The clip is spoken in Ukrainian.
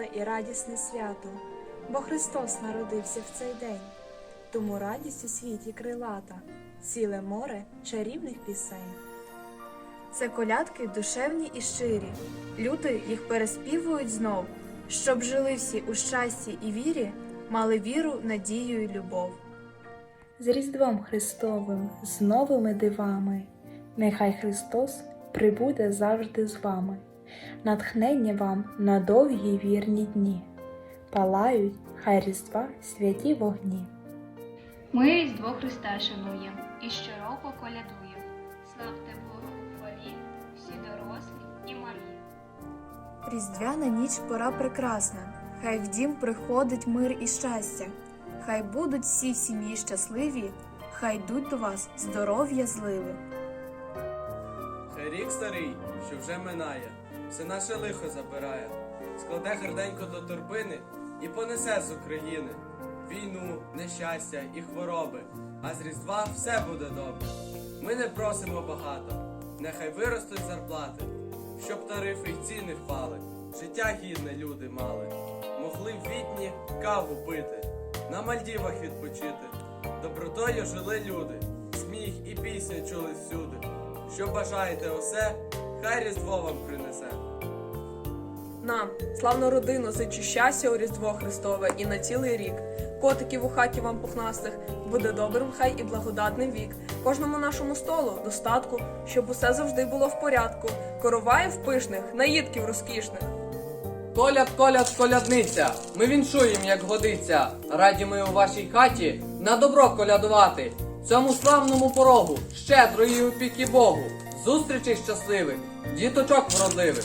величне і радісне свято, бо Христос народився в цей день. Тому радість у світі крилата, ціле море чарівних пісень. Це колядки душевні і щирі. Люди їх переспівують знов, щоб жили всі у щасті і вірі, мали віру, надію й любов. з Різдвом Христовим, з новими дивами. Нехай Христос прибуде завжди з вами. Натхнення вам на довгі вірні дні. Палають хай Різдва святі вогні. Ми Різдво Христа шануєм і щороку колядуєм. Славте Бога у хвалі, всі дорослі і малі. Різдвяна ніч пора прекрасна, хай в дім приходить мир і щастя, хай будуть всі сім'ї щасливі, хай йдуть до вас здоров'я зливи. Хай рік старий, що вже минає, все наше лихо забирає, складе гарненько до торбини і понесе з України. Війну, нещастя і хвороби, а з Різдва все буде добре. Ми не просимо багато, нехай виростуть зарплати, щоб тарифи й ціни впали, життя гідне люди мали, могли в вітні каву пити, на Мальдівах відпочити. Добротою жили люди, сміх і пісня чули всюди. Що бажаєте усе, хай Різдво вам принесе. Нам, славну родину, зичу щастя у Різдво Христове і на цілий рік. Котиків у хаті вам пухнастих буде добрим хай і благодатним вік. Кожному нашому столу достатку, щоб усе завжди було в порядку. Короваїв пишних, наїдків розкішних. Коляд, коляд, колядниця, ми віншуєм, як годиться. Раді ми у вашій хаті на добро колядувати. Цьому славному порогу, щедрої опіки Богу, зустрічей щасливих, діточок вродливих.